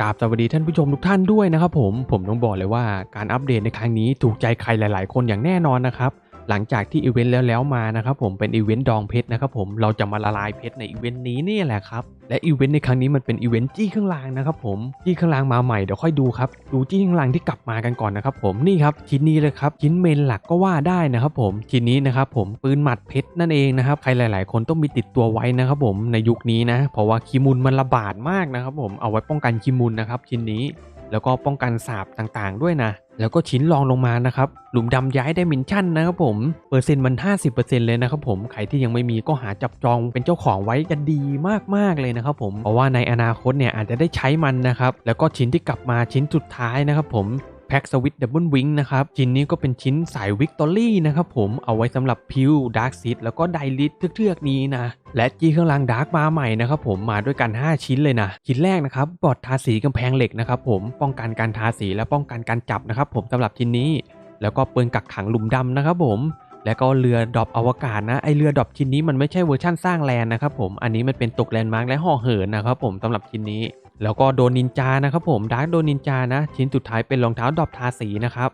กราบสวัสดีท่านผู้ชมทุกท่านด้วยนะครับผม ผมต้องบอกเลยว่าการอัปเดตในครั้งนี้ถูกใจใครหลาย ๆ คนอย่างแน่นอนนะครับ หลังจากที่อีเวนต์แล้วแล้วมานะครับผมเป็นอีเวนต์ดองเพชรนะครับผมเราจะมาละลายเพชรในอีเวนต์นี้นี่แหละครับและอีเวนต์ในครั้งนี้มันเป็นอีเวนต์จี้ข้างล่างนะครับผมจี้ข้างล่างมาใหม่เดี๋ยวค่อยดูครับดูจี้ข้างล่างที่กลับมากันก่อนนะครับผมนี่ครับชิ้นนี้เลยครับชิ้นเมนหลักก็ว่าได้นะครับผมชิ้นนี้นะครับผมปืนหมัดเพชรนั่นเองนะครับใครหลาย ๆ คนต้องมีติดตัวไว้นะครับผมในยุคนี้นะเพราะว่าคีมุนมันระบาดมากนะครับผมเอาไว้ป้องกันคีมุนนะครับชิ้นนี้ แล้วก็ป้องกันสาบต่างๆ ด้วยนะ แล้วก็ชิ้นรองลงมานะครับ หลุมดำย้ายได้มนชั่นนะครับผม เปอร์เซ็นต์มัน 50%เลยนะครับผม ใครที่ยังไม่มีก็หาจับจองเป็นเจ้าของไว้จะดีมากๆเลยนะครับผม เพราะว่าในอนาคตเนี่ยอาจจะได้ใช้มันนะครับ แล้วก็ชิ้นที่กลับมาชิ้นสุดท้ายนะครับผม แพ็กสวิตดับเบิลวิงนะครับ ชิ้นนี้ก็เป็นชิ้นสายวิกตอรี่นะครับผมเอาไว้สำหรับพิวดาร์กซิตแล้วก็ไดลิทเทือกๆนี้นะ และจีข้างล่างดาร์กมาใหม่นะครับผมมาด้วยกัน 5 ชิ้นเลยนะ ชิ้นแรกนะครับบอดทาสีกำแพงเหล็กนะครับผมป้องกันการทาสีและป้องกันการจับนะครับผมสำหรับชิ้นนี้ แล้วก็ปืนกักขังหลุมดำนะครับผมแล้วก็เรือดรอปอวกาศนะไอเรือดรอปชิ้นนี้มันไม่ใช่เวอร์ชั่นสร้างแลนนะครับผมอันนี้มันเป็นตกแลนด์มาร์กและห่อเหินนะครับผมสำหรับชิ้นนี้ แล้วก็โดนนินจานะครับผมดาร์กโดนนินจานะ ชิ้นสุดท้ายเป็นรองเท้าดอปทาสีนะครับ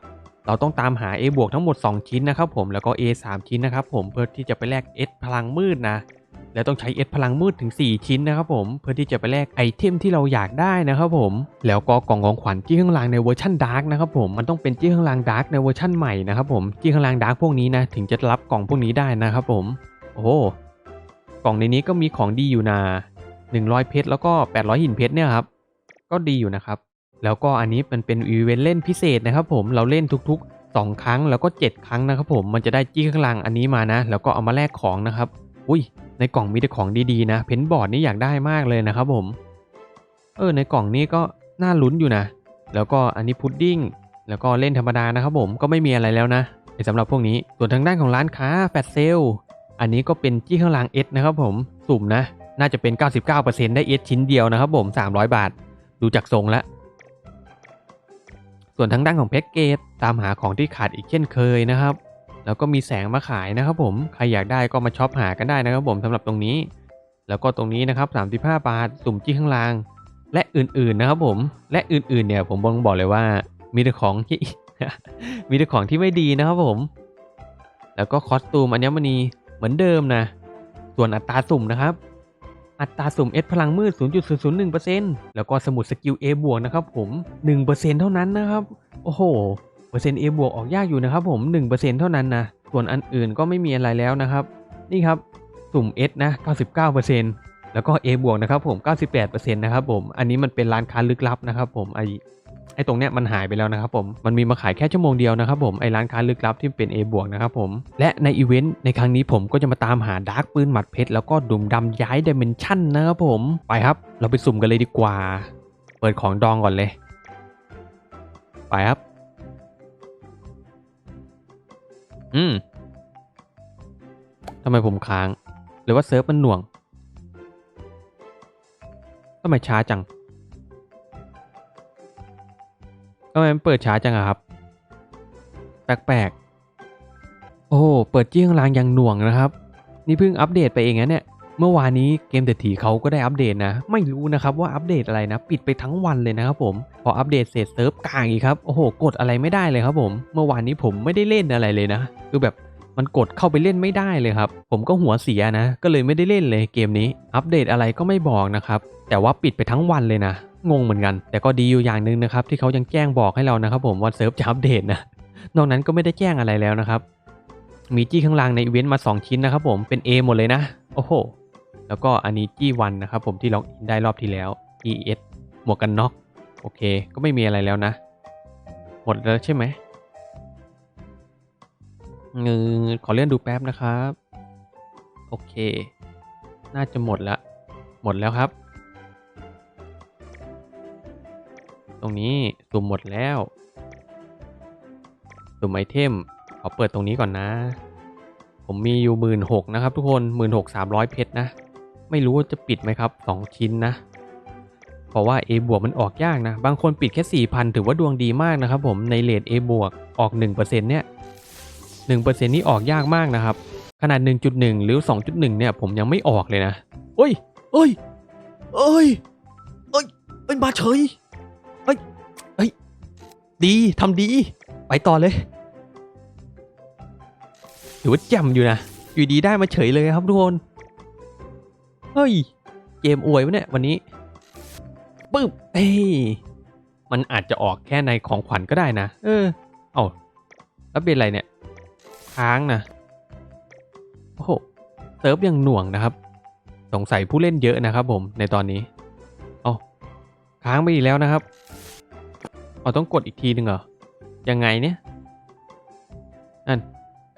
เราต้องตามหา A บวกทั้งหมด 2 ชิ้นนะครับผมแล้วก็ A 3 ชิ้นนะครับผมเพื่อที่จะไปแลก S พลังมืดนะแล้วต้องใช้ S พลังมืดถึง 4 ชิ้นนะครับผมเพื่อที่จะไปแลกไอเทมที่เราอยากได้นะครับผมแล้วก็กล่องของขวัญจี้ข้างล่างในเวอร์ชันดาร์กนะครับผมมันต้องเป็นจี้ข้างล่างดาร์กในเวอร์ชันใหม่นะครับผมจี้ข้างล่างดาร์กพวกนี้นะถึงจะรับกล่องพวกนี้ได้นะครับผม โอ้กล่องในนี้ก็มีของดีอยู่นะ 100 เพชรแล้วก็ 800 หินเพชรเนี่ยครับ ก็ดีอยู่นะครับ แล้วก็อันนี้มันเป็นอีเวนต์เล่นพิเศษนะครับผม เราเล่นทุกๆ 2 ครั้งแล้วก็ 7 ครั้งนะครับผม มันจะได้จี้ข้างล่างอันนี้มานะ แล้วก็เอามาแลกของนะครับ อุ้ย ในกล่องมีแต่ของดีๆนะ เพนบอร์ดนี่อยากได้มากเลยนะครับผม เออ ในกล่องนี้ก็น่าลุ้นอยู่นะ แล้วก็อันนี้พุดดิ้ง แล้วก็เล่นธรรมดานะครับผม ก็ไม่มีอะไรแล้วนะในสำหรับพวกนี้ ส่วนทางด้านของร้านค้าแฟดเซล อันนี้ก็เป็นจี้ข้างล่างเอสนะครับผม สุ่มนะ น่าจะเป็น 99%ได้เอสชิ้นเดียวนะครับผม300 บาท ดูจากทรงแล้ว ส่วนทางด้านของแพ็กเกจตามหาของที่ขาดอีกเช่นเคยนะครับ แล้วก็มีแสงมาขายนะครับผม ใครอยากได้ก็มาช็อปหากันได้นะครับผมสำหรับตรงนี้ แล้วก็ตรงนี้นะครับ35 บาท สุ่มจี้ข้างล่าง และอื่นๆนะครับผม และอื่นๆเนี่ยผมบองบอกเลยว่า มีแต่ของที่ มีแต่ของที่ไม่ดีนะครับผม แล้วก็คอสตูมอัญมณีเหมือนเดิมนะ ส่วนอัตราสุ่มนะครับ อัตราสุ่ม S พลังมืด 0.001%แล้วก็สมุดสกิล A บวกนะครับผม 1%เท่านั้นนะครับ โอ้โห เปอร์เซ็นต์ A บวกออกยากอยู่นะครับผม 1%เท่านั้นนะ ส่วนอันอื่นก็ไม่มีอะไรแล้วนะครับ นี่ครับ สุ่ม S นะ 99%แล้วก็ A บวกนะครับผม 98%นะครับผม อันนี้มันเป็นร้านค้าลึกลับนะครับผมไอ ไอ้ตรงเนี้ยมันหายไปแล้วนะครับผมมันมีมาขายแค่ชั่วโมงเดียวนะครับผมไอ้ร้านค้าลึกลับที่เป็น A บวกนะครับผมและในอีเวนต์ในครั้งนี้ผมก็จะมาตามหาดาร์กปืนหมัดเพชรแล้วก็ดุมดำย้ายเดเมนชั่นนะครับผมไปครับ เราไปสุ่มกันเลยดีกว่า เปิดของดองก่อนเลย ไปครับ อืมทำไมผมค้าง หรือว่าเซิร์ฟมันหน่วงทำไมช้าจัง ทำไมมันเปิดช้าจังอะครับ แปลกๆ โอ้เปิดจี้ข้างล่างยังหน่วงนะครับ นี่เพิ่งอัปเดตไปเองนะเนี่ย เมื่อวานนี้เกมเดทีเขาก็ได้อัปเดตนะ ไม่รู้นะครับว่าอัปเดตอะไรนะ ปิดไปทั้งวันเลยนะครับผม พออัปเดตเสร็จเซิร์ฟกลางอีกครับ โอ้โห กดอะไรไม่ได้เลยครับผม เมื่อวานนี้ผมไม่ได้เล่นอะไรเลยนะ คือแบบมันกดเข้าไปเล่นไม่ได้เลยครับ ผมก็หัวเสียนะ ก็เลยไม่ได้เล่นเลยเกมนี้ อัปเดตอะไรก็ไม่บอกนะครับ แต่ว่าปิดไปทั้งวันเลยนะ งงเหมือนกัน แต่ก็ดีอยู่อย่างหนึ่งนะครับที่เขายังแจ้งบอกให้เรานะครับ ผมว่าเซิร์ฟจะอัปเดตนะนอกนั้นก็ไม่ได้แจ้งอะไรแล้วนะครับ มีจี้ข้างล่างในอีเวนต์มา 2 ชิ้นนะครับ ผมเป็น A หมดเลยนะโอ้โหแล้วก็อันนี้จี้วันนะครับ ผมที่ล็อกอินได้รอบที่แล้ว ES หมวกกันน็อกโอเค ก็ไม่มีอะไรแล้วนะ หมดแล้วใช่ไหมเงือขอเลื่อนดูแป๊บนะครับ โอเค น่าจะหมดแล้วหมดแล้วครับ รงนี้สุ่มหมดแล้วสุ่มไอเทมขอเปิดตรงนี้ก่อนนะ ผมมีอยู่หมื่นหกนะครับทุกคนหมื่นหกสามร้อยเพชรนะ ไม่รู้ว่าจะปิดไหมครับสองชิ้นนะ เพราะว่า A บวกมันออกยากนะ บางคนปิดแค่4,000ถือว่าดวงดีมากนะครับผมในเลท A บวกออก1%เนี่ย1%นี่ออกยากมากนะครับขนาด 1.1 หรือ 2.1 เนี่ย ผมยังไม่ออกเลยนะเอ้ย เอ้ย เอ้ย เอ้ยเอ้ยมาเฉย ดีทำดี ไปต่อเลยถือว่าแจ่มอยู่นะ อยู่ดีได้มาเฉยเลยครับทุกคน เฮ้ย เกมอวยวะเนี่ยวันนี้ปึ๊บเอ้ยมันอาจจะออกแค่ในของขวัญก็ได้นะ เออ เอาแล้วเป็นอะไรเนี่ย ค้างนะ โอ้โหเซิร์ฟยังหน่วงนะครับ สงสัยผู้เล่นเยอะนะครับผมในตอนนี้ เอาค้างไปอีกแล้วนะครับ เอาต้องกดอีกทีหนึ่งเหรอ ยังไงเนี่ยนั่น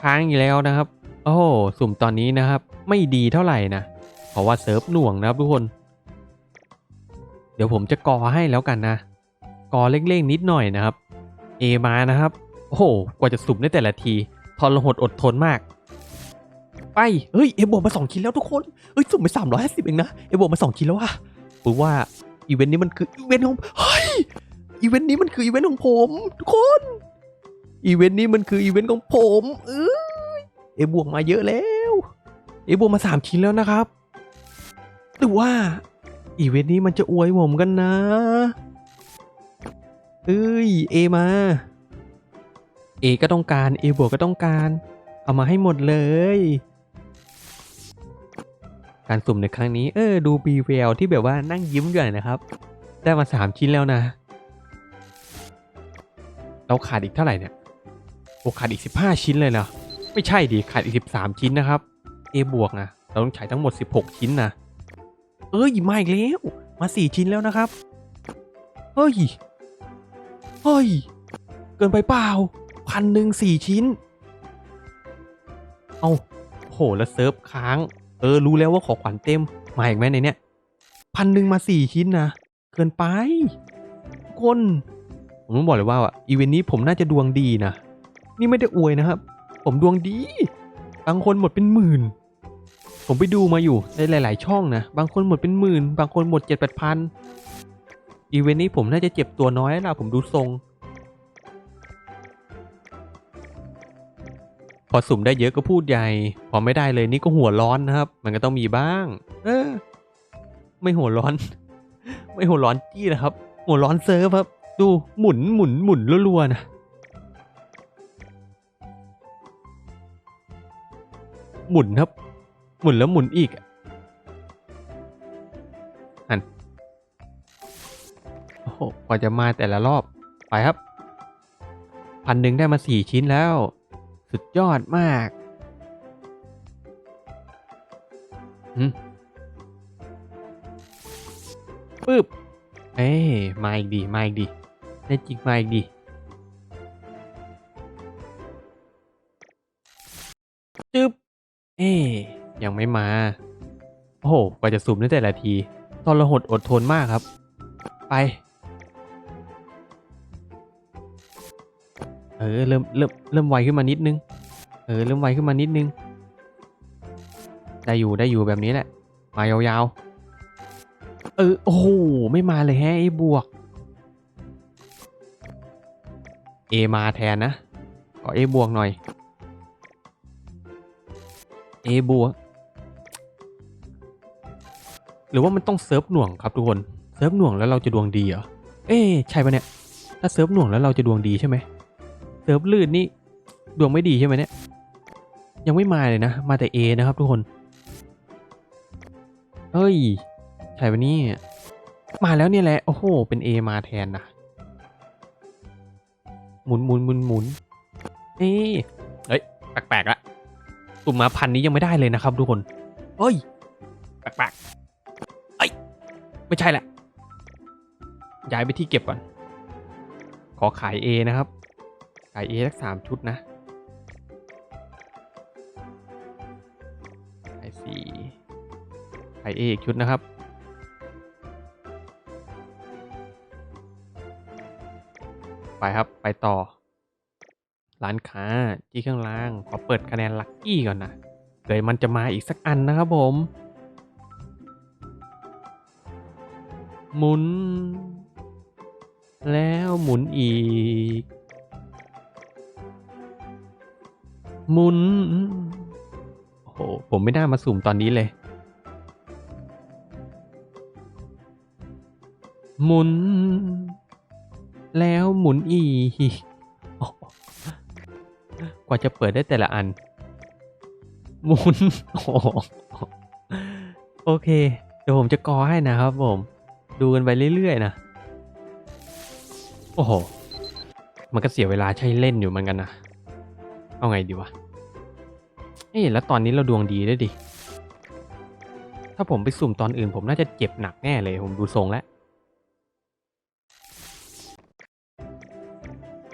ค้างอีกแล้วนะครับ โอ้โหสุ่มตอนนี้นะครับ ไม่ดีเท่าไหร่นะ เพราะว่าเซิร์ฟหน่วงนะครับทุกคน เดี๋ยวผมจะกอให้แล้วกันนะ กอเล็กๆนิดหน่อยนะครับ เอมานะครับ โอ้โห กว่าจะสุ่มได้แต่ละที ทรหดอดทนมาก ไป เฮ้ย เอโบวกมาสองชิ้นแล้วทุกคน เฮ้ย สุ่มไปสามร้อยห้าสิบเองนะ เอโบวกมาสองชิ้นแล้วอะผมว่าอีเวนต์นี้มันคืออีเวนต์ของเอีเวนต์นี้มันคืออีเวนต์ของผม ทุกคน อีเวนต์นี้มันคืออีเวนต์ของผมเอ้ยเอบวกมาเยอะแล้วเอบวกมาสามชิ้นแล้วนะครับหรือว่าอีเวนต์นี้มันจะอวยผมกันนะ เอ้ยเอมา เอก็ต้องการเอบวกก็ต้องการ เอามาให้หมดเลย การสุ่มในครั้งนี้ เออ ดูบีเวลที่แบบว่านั่งยิ้มอยู่นะครับ ได้มาสามชิ้นแล้วนะ เราขาดอีกเท่าไหร่เนี่ยโอ้ขาดอีกสิบห้าชิ้นเลยนะไม่ใช่ดิขาดอีกสิบสามชิ้นนะครับ A บวกนะเราต้องใช้ทั้งหมดสิบหกชิ้นนะเอ้ยมาอีกแล้วมาสี่ชิ้นแล้วนะครับเฮ้ยเฮ้ยเกินไปเปล่าพันหนึ่งสี่ชิ้น เอาโหแล้วเซิร์ฟค้าง เออรู้แล้วว่าขอขวัญเต็ม มาอีกไหมในเนี้ยพันหนึ่งมาสี่ชิ้นนะ เกินไปคน ผมต้องบอกเลยว่าอีเวนต์นี้ผมน่าจะดวงดีนะ นี่ไม่ได้อวยนะครับ ผมดวงดีบางคนหมดเป็นหมื่น ผมไปดูมาอยู่ในหลาย ๆ ช่องนะ บางคนหมดเป็นหมื่น บางคนหมดเจ็ดแปดพันอีเวนต์นี้ผมน่าจะเจ็บตัวน้อยแล้วผมดูทรง พอสุ่มได้เยอะก็พูดใหญ่ พอไม่ได้เลยนี่ก็หัวร้อนนะครับ มันก็ต้องมีบ้าง เออ ไม่หัวร้อน ไม่หัวร้อนจี้นะครับ หัวร้อนเซิร์ฟครับ ดูหมุนหมุนหมุนรัวๆนะหมุนครับ หมุนแล้วหมุนอีกอันโอ้โหกว่าจะมาแต่ละรอบไปครับพันหนึ่งได้มาสี่ชิ้นแล้ว สุดยอดมากปึ๊บ เอ้มาอีกดี มาอีกดี ได้จริงมาอีกดีจึ๊บ เอ้ยยังไม่มา โอ้โห กว่าจะสุ่มได้แต่ละทีตอนระหดอดทนมากครับ ไป เออ เริ่ม เริ่ม เริ่มไวขึ้นมานิดนึง เออ เริ่มไวขึ้นมานิดนึง ได้อยู่ ได้อยู่แบบนี้แหละ มายาวๆ เออ โอ้โห ไม่มาเลยแฮะไอ้บวก เอมาแทนนะ ขอเอบวกหน่อยเอบวก หรือว่ามันต้องเซิร์ฟหน่วงครับทุกคน เซิร์ฟหน่วงแล้วเราจะดวงดีเหรอ เอ๊ใช่ปะเนี่ย ถ้าเซิร์ฟหน่วงแล้วเราจะดวงดีใช่ไหม เซิร์ฟลื่นนี่ดวงไม่ดีใช่ไหมเนี่ย ยังไม่มาเลยนะ มาแต่ A นะครับทุกคน เฮ้ย ใช่ปะนี่มาแล้วเนี่ยแหละ โอ้โห เป็น A มาแทนนะ หมุนหมุนหมุนหมุนเอ้ยเฮ้ยแปลกๆละตุ่มมาพันนี้ยังไม่ได้เลยนะครับทุกคนเฮ้ยแปลกๆเอ้ยไม่ใช่แหละย้ายไปที่เก็บก่อน ขอขาย A นะครับ ขาย A สักสามชุดนะ ขายสี่ขาย A อีกชุดนะครับ ไปครับ ไปต่อ ร้านค้าที่ข้างล่างขอเปิดคะแนนลัคกี้ก่อนนะเดี๋ยวมันจะมาอีกสักอันนะครับผม หมุน แล้วหมุนอีก หมุน โอ้โห ผมไม่น่ามาสุ่มตอนนี้เลย หมุน แล้วหมุนอีกกว่าจะเปิดได้แต่ละอัน หมุน โอเค เดี๋ยวผมจะกอให้นะครับผม ดูกันไปเรื่อย ๆ นะ โอ้โห มันก็เสียเวลาใช้เล่นอยู่เหมือนกันนะ เอาไงดีวะ เอ๊ะแล้วตอนนี้เราดวงดีด้วยดิ ถ้าผมไปสุ่มตอนอื่นผมน่าจะเจ็บหนักแน่เลยผมดูทรงแล้ว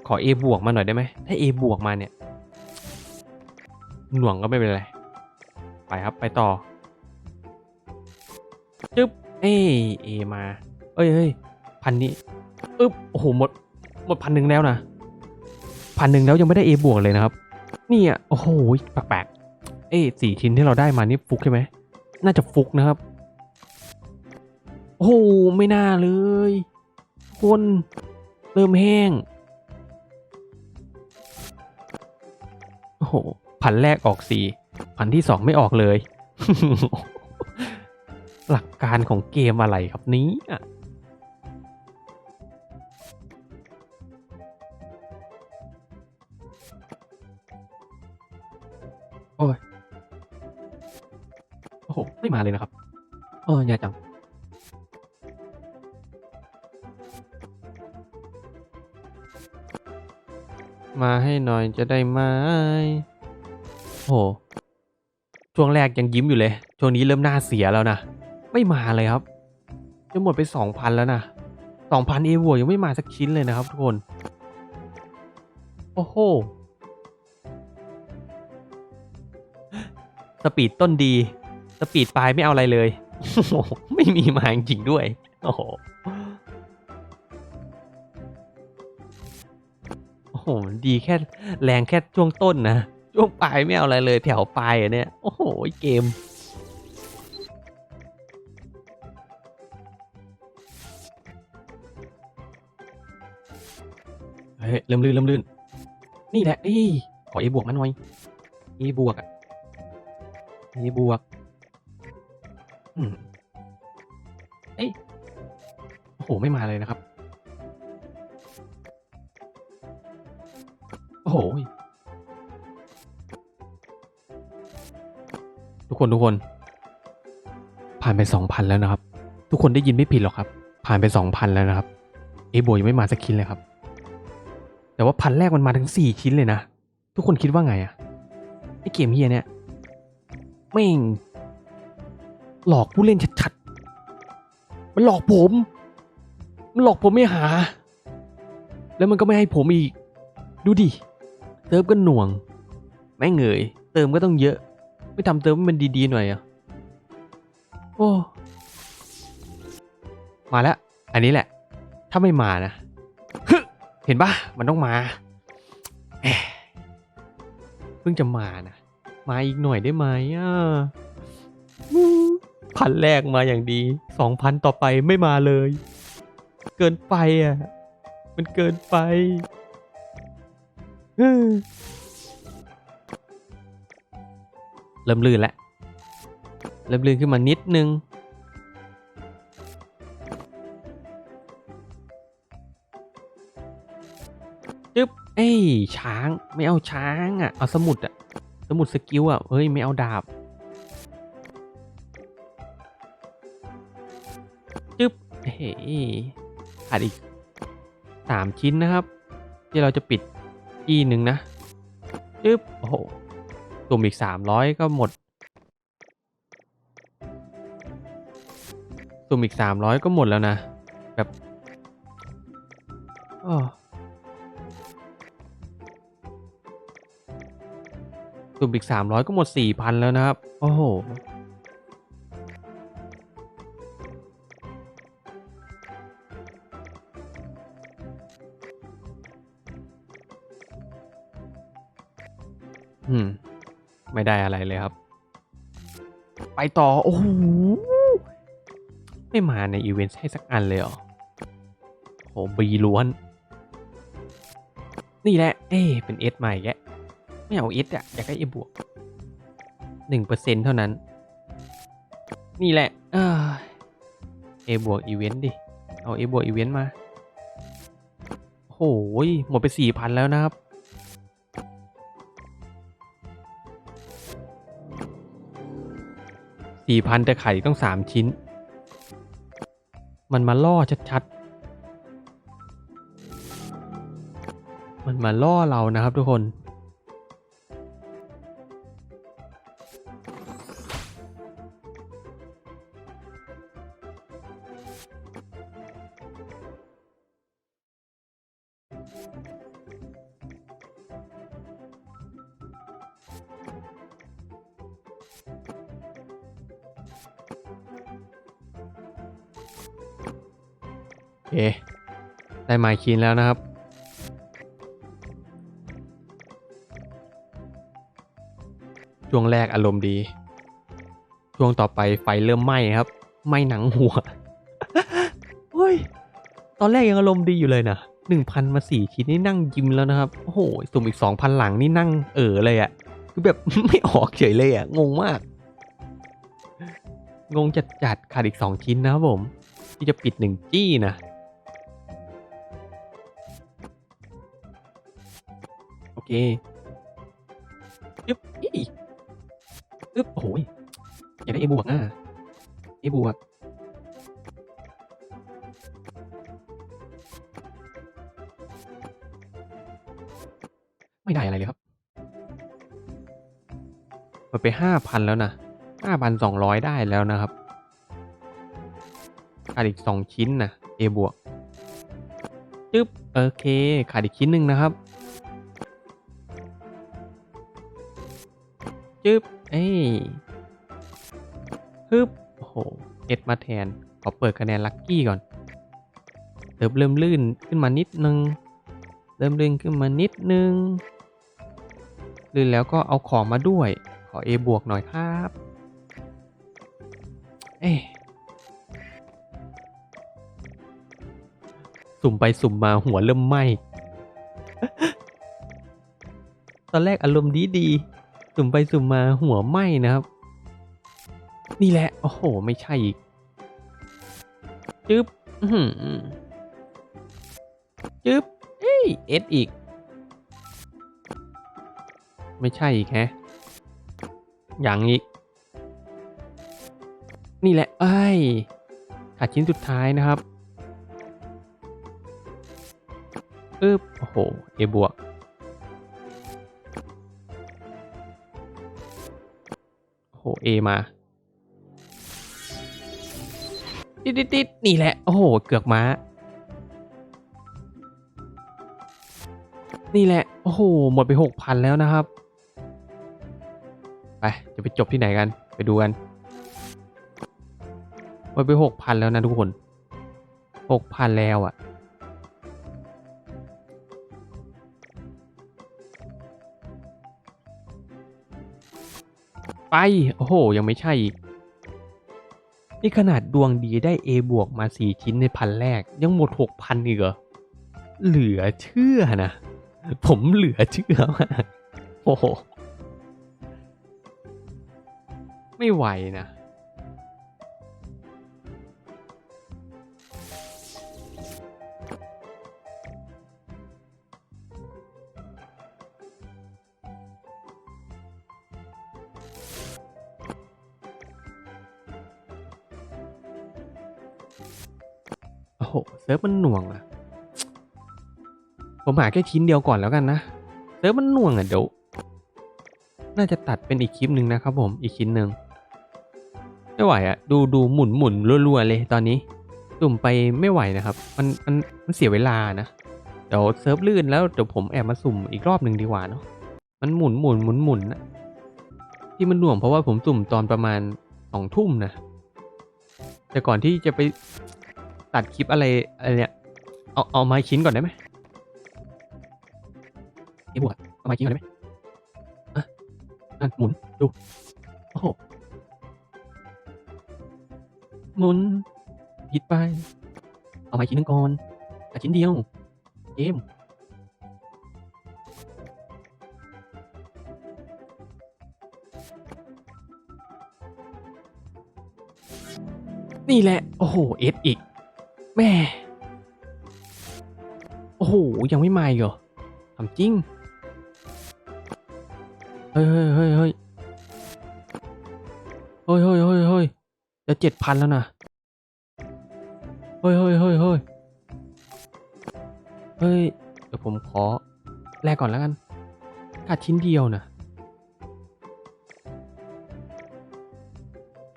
ขอ A บวกมาหน่อยได้ไหมถ้า A บวกมาเนี่ย หน่วงก็ไม่เป็นไร ไปครับไปต่อจึ๊บเอเอมา เอ้ยเฮ้ยพันนี้อึ๊บโอ้โหหมดหมดพันหนึ่งแล้วนะพันหนึ่งแล้วยังไม่ได้ A บวกเลยนะครับนี่อะโอ้โหแปลกๆเอ้สี่ชิ้นที่เราได้มานี่ฟุกใช่ไหมน่าจะฟุกนะครับ โอ้โหไม่น่าเลย คนเริ่มแห้ง โห พันแรกออกสี่พันที่สองไม่ออกเลย หลักการของเกมอะไรครับนี้อะโอ้ย โอ้โห ไม่มาเลยนะครับ เออแย่จัง มาให้หน่อยจะได้ไหมโอ้โห ช่วงแรกยังยิ้มอยู่เลย ช่วงนี้เริ่มหน้าเสียแล้วนะ ไม่มาเลยครับ จะหมดไปสองพันแล้วนะสองพันเอวัวยังไม่มาสักชิ้นเลยนะครับทุกคน โอ้โห สปีดต้นดี สปีดปลายไม่เอาอะไรเลยโอ้โหไม่มีมาจริงด้วย โอ้โห โอ้โหดีแค่แรงแค่ช่วงต้นนะ ช่วงปลายไม่เอาอะไรเลยแถวปลายอะเนี่ย โอ้โหเกมเฮ้ยเริ่มลื่นเริ่มลื่นนี่แหละนี่ขอเอบวกมาหน่อยเอบวกอะเอบวกเอ้ยโอ้โหไม่มาเลยนะครับ โอ้โห ทุกคนทุกคน ผ่านไปสองพันแล้วนะครับ ทุกคนได้ยินไม่ผิดหรอกครับ ผ่านไปสองพันแล้วนะครับ เอโบยังไม่มาสักชิ้นเลยครับ แต่ว่าพันแรกมันมาถึงสี่ชิ้นเลยนะ ทุกคนคิดว่าไงอะไอเกมเฮียเนี่ยแม่งหลอกผู้เล่นชัดๆ มันหลอกผม มันหลอกผมไม่หา แล้วมันก็ไม่ให้ผมอีก ดูดิ เติมก็หน่วงแม่งเงยเติมก็ต้องเยอะ ไม่ทำเติมให้มันดีๆหน่อยอะโอ้มาแล้ว อันนี้แหละ ถ้าไม่มานะ เห็นปะมันต้องมาเพิ่งจะมานะมาอีกหน่อยได้ไหมอะอืมพันแรกมาอย่างดีสองพันต่อไปไม่มาเลย เกินไปอะ มันเกินไป เริ่มลื่นแล้วเริ่มลื่นขึ้นมานิดนึง จึ๊บ เอ้ย ช้าง ไม่เอาช้างอะ เอาสมุดอะ สมุดสกิลอะ เฮ้ย ไม่เอาดาบ จึ๊บ เฮ้ยขาดอีกสามชิ้นนะครับ ที่เราจะปิด ที่หนึ่งนะจึ๊บโอ้โหตุ่มอีกสามร้อยก็หมดตุ่มอีกสามร้อยก็หมดแล้วนะ แบบอ้อตุ่มอีกสามร้อยก็หมดสี่พันแล้วนะครับ โอ้โห ไม่ได้อะไรเลยครับ ไปต่อ โอ้โห ไม่มาในอีเวนต์ให้สักอันเลยเหรอโหบีล้วน นี่แหละ เอ๊เป็นเอสใหม่แกไม่เอาเอสอะอยากได้เอบวกหนึ่งเปอร์เซ็นเท่านั้น นี่แหละ เอเอบวกอีเวนต์ดิ เอาเอบวกอีเวนต์มาโหยหมดไปสี่พันแล้วนะครับ สี่พันแต่ไข่ต้องสามชิ้น มันมาล่อชัดๆ มันมาล่อเรานะครับทุกคน เค ได้ไมค์คีนแล้วนะครับ ช่วงแรกอารมณ์ดี ช่วงต่อไปไฟเริ่มไหม้ครับ ไหม้หนังหัวเฮ้ย ตอนแรกยังอารมณ์ดีอยู่เลยนะหนึ่งพันมาสี่ชิ้นนี่นั่งยิ้มแล้วนะครับ โอ้โห สุ่มอีกสองพันหลังนี่นั่งเออเลยอะ่ะ คือแบบไม่ออกเฉยเลยอะ่ะ งงมาก งงจัดจัดๆขาดอีกสองชิ้นนะครับผม ที่จะปิดหนึ่งจี้นะ อเคยึบอี้ยึบโอ้ยอยากได้เอบวกอะเอบวกไม่ได้อะไรเลยครับมันไปห้าพันแล้วนะห้าพันสองร้อยได้แล้วนะครับขาดอีกสองชิ้นนะเอบวกจึ๊บโอเคขาดอีกชิ้นหนึ่งนะครับ จึ๊บเอ้ยฮึบโอ้โหเอ็ดมาแทน ขอเปิดคะแนนลัคกี้ก่อนเติมเริ่มลื่นขึ้นมานิดนึง เริ่มลื่นขึ้นมานิดนึง ลื่นแล้วก็เอาของมาด้วย ขอ A บวกหน่อยครับ เอ้สุ่มไปสุ่มมาหัวเริ่มไหม้ตอนแรกอารมณ์ดีดี สุ่มไปสุ่มมาหัวไหม้นะครับ นี่แหละ โอ้โห ไม่ใช่อีกจึ๊บจึ๊บเอ้ยเอสอีก ไม่ใช่อีกแฮะอย่างอีก นี่แหละเอ้ขาดชิ้นสุดท้ายนะครับปึ๊บโอ้โห เอบวก เอมาติดติดนี่แหละ โอ้โห เกือกม้า นี่แหละ โอ้โห หมดไปหกพันแล้วนะครับ ไป จะไปจบที่ไหนกัน ไปดูกัน หมดไปหกพันแล้วนะทุกคนหกพันแล้วอะ่ะ ไป โอ้โห ยังไม่ใช่อีก นี่ขนาดดวงดีได้ A บวกมาสี่ชิ้นในพันแรก ยังหมดหกพันอีกเหรอ เหลือเชื่อนะ ผมเหลือเชื่อมากโอ้โห ไม่ไหวนะ หเซิร์ฟมันหน่วงอะผมหาแค่ชิ้นเดียวก่อนแล้วกันนะเซิร์ฟมันหน่วงอะเดี๋ยวน่าจะตัดเป็นอีกคลิปหนึ่งนะครับผมอีกชิ้นหนึ่งไม่ไหวอะดูดูหมุนหมุนรัวๆเลยตอนนี้สุ่มไปไม่ไหวนะครับ มันมันมันเสียเวลานะเดี๋ยวเซิร์ฟลื่นแล้วเดี๋ยวผมแอบมาสุ่มอีกรอบหนึ่งดีกว่าเนาะมันหมุนหมุนหมุนหมุนนะที่มันหน่วงเพราะว่าผมสุ่มตอนประมาณสองทุ่มนะแต่ก่อนที่จะไป ตัดคลิปอะไรอะไรเนี่ยเอาเอาไม้ชิ้นก่อนได้ไหมไอ้บวชเอาไม้ชิ้นก่อนได้ไหมอะนั่นหมุนดูโอ้โหหมุนผิดไป เอาไม้ชิ้นหนึงก่อนอ่ชิ้นเดียวเกมนี่แหละ โอ้โห เอสอีก แม่โอ้โห ยังไม่มาอีกเหรอทำจริง เฮ้ยเฮ้ยเฮ้ยเฮ้ยเฮ้ยเฮ้ยเฮ้ยเฮ้ยจะเจ็ดพันแล้วนะเฮ้ยเฮ้ยเฮ้ยเฮ้ยเฮ้ยเดี๋ยวผมขอแลกก่อนแล้วกันขาดชิ้นเดียวนะ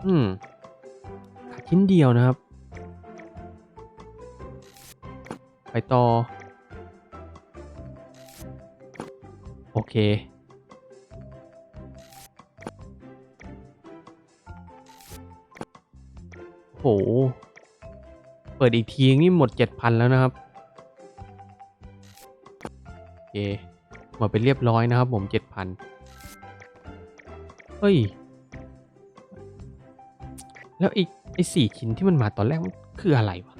อืมขาดชิ้นเดียวนะครับ ไปต่อ โอเค โห เปิดอีกทีนี่หมดเจ็ดพันแล้วนะครับ โอเค หมดไปเรียบร้อยนะครับผมเจ็ดพันเฮ้ย แล้วไอ้ไอ้สี่ชิ้นที่มันมาตอนแรกมันคืออะไรวะ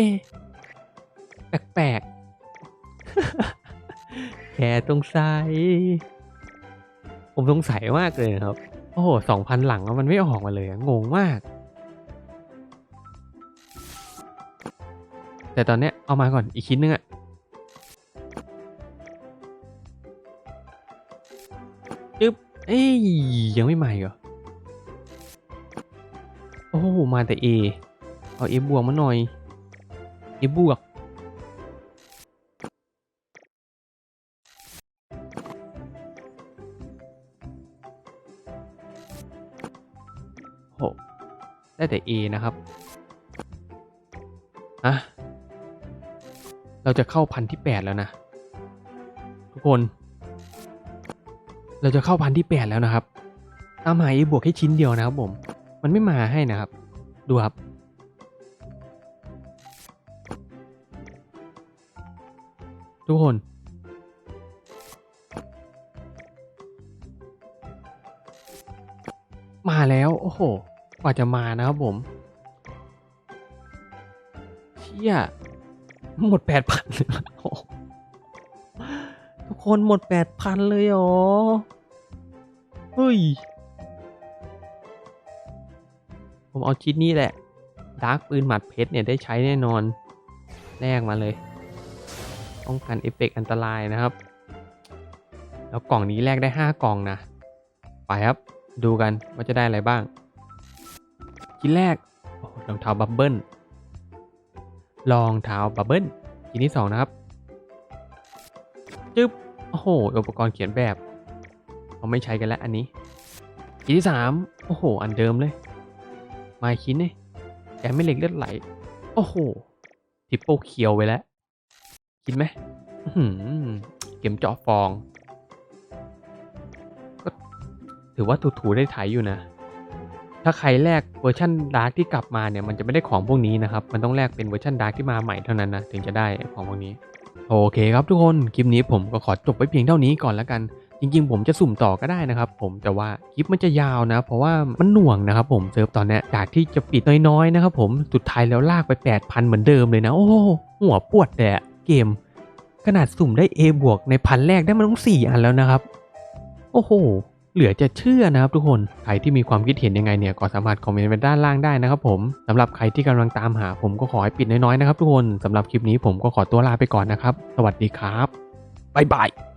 อ๊ะแปลกๆ แค่ตรงสัย ผมสงสัยมากเลยนะครับ โอ้โหสองพันหลังแล้วมันไม่ออกมาเลยอะงงมาก แต่ตอนเนี้ยเอามาก่อนอีกชิ้นนึงอะจึ๊บ เอ้ย ยังไม่มาอีกเหรอ โอ้โห มาแต่ A เอา A บวกมาหน่อย A บวก โห ได้แต่ A นะครับอะเราจะเข้าพันที่แปดแล้วนะ ทุกคน เราจะเข้าพันที่แปดแล้วนะครับ ตามหา A บวกแค่ชิ้นเดียวนะครับผม มันไม่มาให้นะครับ ดูครับ ทุกคน มาแล้ว โอ้โห กว่าจะมานะครับผมเชี่ยหมดแปดพันเลยทุกคนหมดแปดพันเลยหรอเฮ้ย ผมเอาชิ้นนี้แหละดาร์กปืนหมัดเพชรเนี่ยได้ใช้แน่นอนแลกมาเลย ป้องกันเอฟเฟกต์อันตรายนะครับ แล้วกล่องนี้แลกได้ 5 กล่องนะ ไปครับ ดูกันว่าจะได้อะไรบ้างชิ้นแรกรองเท้าบับเบิ้ลรองเท้าบับเบิ้ลชิ้นที่ 2 นะครับ จึ๊บ โอ้โห อุปกรณ์เขียนแบบเขาไม่ใช้กันแล้วอันนี้ชิ้นที่ 3 โอ้โห อันเดิมเลยไมาอีกชิ้นนี่แกไม่เหล็กเลือดไหล โอ้โหทิปโปเคียวไปแล้ว กินไหมเข็มเจาะฟอง ก็ถือว่าถูๆได้ไถอยู่นะ ถ้าใครแลกเวอร์ชันดาร์กที่กลับมาเนี่ย มันจะไม่ได้ของพวกนี้นะครับ มันต้องแลกเป็นเวอร์ชันดาร์กที่มาใหม่เท่านั้นนะ ถึงจะได้ของพวกนี้ โอเคครับทุกคน คลิปนี้ผมก็ขอจบไว้เพียงเท่านี้ก่อนแล้วกันจริงๆ ผมจะสุ่มต่อก็ได้นะครับผมแต่ว่าคลิปมันจะยาวนะ เพราะว่ามันหน่วงนะครับผมเซิร์ฟตอนนี้ยจากที่จะปิดน้อยๆนะครับผมสุดท้ายแล้วลากไป 8,000 เหมือนเดิมเลยนะ โอ้หหัวปวดแดะ เกม ขนาดสุ่มได้ A บวกในพันแรกได้มันต้อง4อันแล้วนะครับ โอ้โห เหลือจะเชื่อนะครับทุกคน ใครที่มีความคิดเห็นยังไงเนี่ยก็สามารถคอมเมนต์ไว้ด้านล่างได้นะครับผมสำหรับใครที่กำลังตามหาผมก็ขอให้ปิดน้อยๆนะครับทุกคนสำหรับคลิปนี้ผมก็ขอตัวลาไปก่อนนะครับ สวัสดีครับบ๊ายบาย